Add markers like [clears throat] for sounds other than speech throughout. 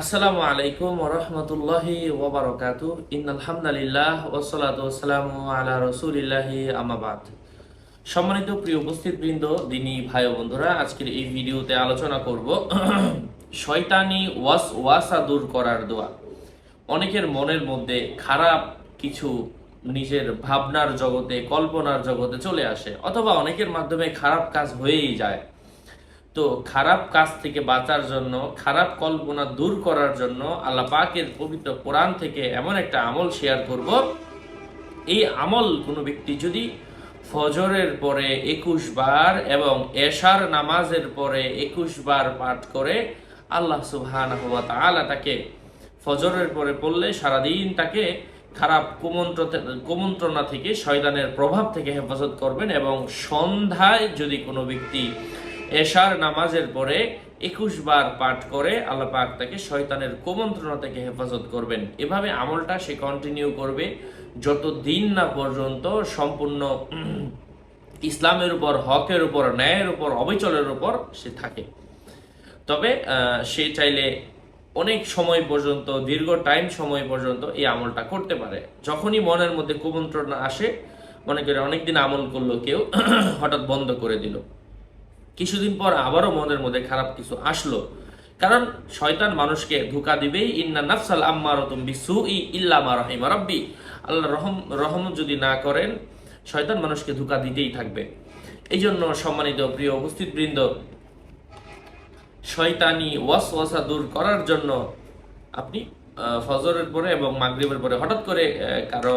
আসসালামু আলাইকুম ওরহমতুল্লাহি ওবরকাতু ইনআলহামদুলিল্লাহ ওসলাতু ওসালামু আলা রসুলিল্লাহি আমাবাদ সম্মানিত প্রিয় দিনী ভাই বন্ধুরা, আজকের এই ভিডিওতে আলোচনা করব [clears throat] শয়তানি ওয়াস ওয়াসা দূর করার দোয়া। অনেকের মনের মধ্যে খারাপ কিছু নিজের ভাবনার জগতে, কল্পনার জগতে চলে আসে, অথবা অনেকের মাধ্যমে খারাপ কাজ হয়েই যায়। তো খারাপ কাজ থেকে বাঁচার জন্য, খারাপ কল্পনা দূর করার জন্য আল্লাহ পাকের পবিত্র কোরআন থেকে এমন একটা আমল শেয়ার করব। এই আমল কোনো ব্যক্তি যদি ফজরের পরে একুশ বার এবং এশার নামাজের পরে একুশ বার পাঠ করে, আল্লাহ সুবহানাহু ওয়া তাআলা তাকে ফজরের পরে পড়লে সারাদিন তাকে খারাপ কুমন্ত্র কুমন্ত্রণা থেকে, শয়তানের প্রভাব থেকে হেফাজত করবেন এবং সন্ধ্যায় যদি কোনো ব্যক্তি এশার নামাজের পরে একুশ বার পাঠ করে আল্লাহ পাক তাকে শয়তানের কুমন্ত্রণা থেকে হেফাজত করবেন। এভাবে আমলটা সে কন্টিনিউ করবে যত দিন না পর্যন্ত সম্পূর্ণ ইসলামের উপর, হকের উপর, ন্যায়ের উপর, অবিচলের উপর সে থাকে। তবে সে চাইলে অনেক সময় পর্যন্ত, দীর্ঘ টাইম সময় পর্যন্ত এই আমলটা করতে পারে। যখনই মনের মধ্যে কুমন্ত্রণা আসে, মনে করে অনেকদিন আমল করল কেউ, [clears throat] হঠাৎ বন্ধ করে দিল। কিছুদিন পর আবারও মনের মধ্যে খারাপ কিছু আসলো। কারণ শয়তান মানুষকে ধোকা দিবেই, ইন্না নাফসাল আম্মারতুম বিসুই ইল্লা মা রাহিমা রাব্বি। আল্লাহ রহম রহমত যদি না করেন, শয়তান মানুষকে ধোকা দিতেই থাকবে। এই জন্য সম্মানিত প্রিয় উপস্থিত বৃন্দ শয়তানি ওয়াসওয়াসা দূর করার জন্য আপনি ফজরের পরে এবং মাগরিবের পরে হঠাৎ করে কারও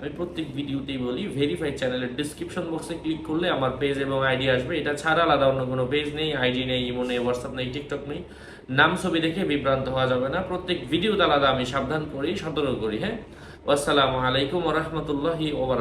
আমি প্রত্যেক ভিডিওতেই বলি ভেরিফাইড চ্যানেলের ডিসক্রিপশন বক্সে ক্লিক করলে আমার পেজ এবং আইডি আসবে। এটা ছাড়া আলাদা অন্য কোনো পেজ নেই আইডি নেই ইমো নেই হোয়াটসঅ্যাপ নেই টিকটক নেই। নাম ছবি দেখে বিভ্রান্ত হওয়া যাবে না। প্রত্যেক ভিডিওতে আলাদা আমি সাবধান করি, সতর্ক করি হ্যাঁ? আসসালামু আলাইকুম রহমতুল্লাহি ওবার